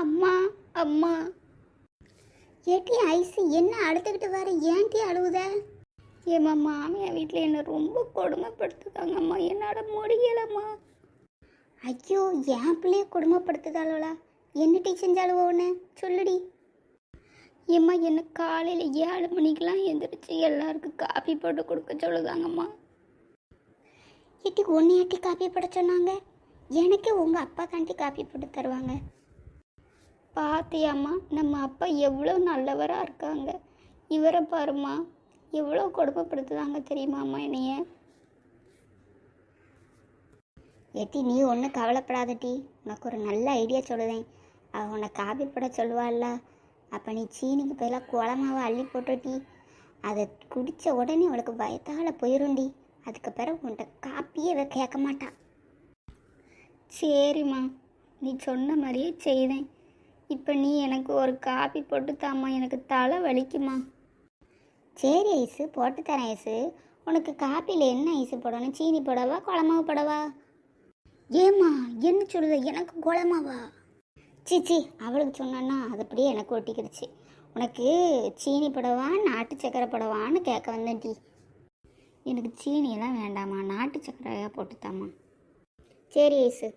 அம்மா அம்மா. ஏட்டி ஐஸு என்ன அழுதுகிட்டு வர? ஏன்டி அழுவுத? ஏம்மா மாமியார் வீட்டில் என்னை ரொம்ப கொடுமைப்படுத்துதாங்கம்மா என்னால் முடியலம்மா. ஐயோ என் பிள்ளைய கொடுமைப்படுத்துதாளோலா? என்னட்டி செஞ்சாலும் ஒன்று சொல்லுடி. ஏம்மா என்ன காலையில் ஏழு மணிக்கெலாம் எந்திரிச்சு எல்லாருக்கும் காஃபி போட்டு கொடுக்க சொல்லுதாங்கம்மா. ஏட்டி ஒன்னையாட்டி காப்பி போட சொன்னாங்க? எனக்கு உங்கள் அப்பா தாண்டி காப்பி போட்டு தருவாங்க. பாத்தியாம்மா நம்ம அப்பா எவ்வளோ நல்லவராக இருக்காங்க. இவரை பாரும்மா எவ்வளோ கொடுமைப்படுத்துதாங்க தெரியுமாம்மா என்னைய? ஏட்டி நீ ஒன்றும் கவலைப்படாதட்டி. உனக்கு ஒரு நல்ல ஐடியா சொல்லுதேன். அவள் உன்னை காப்பிப்பட போட சொல்லுவாள்ல. அப்போ நீ சீனிக்கு பதிலாக குழமாவை அள்ளி போட்டுட்டி அதை குடித்த உடனே அவளுக்கு பயத்தால் போயிருண்டி. அதுக்கு பிறகு உன்கிட்ட காப்பியே அதை கேட்க மாட்டா. சரிம்மா நீ சொன்ன மாதிரியே செய்தேன். இப்போ நீ எனக்கு ஒரு காப்பி போட்டு தாம்மா எனக்கு தலை வலிக்குமா? சரி ஐஸு போட்டு தரேன் ஐஸு உனக்கு காப்பியில் என்ன ஐஸு போடணும்? சீனி போடவா குழமாவு போடவா? ஏம்மா என்ன சொல்லுது? எனக்கு குழமாவா சீச்சி அவளுக்கு சொன்னான்னா அது அப்படியே எனக்கு ஒட்டிக்கிடுச்சு. உனக்கு சீனி போடவா நாட்டு சக்கரை போடவான்னு கேட்க வந்தேன் டீ. எனக்கு சீனியெல்லாம் வேண்டாம்மா நாட்டு சக்கரையாக போட்டுத்தாம்மா சரி ஐஸு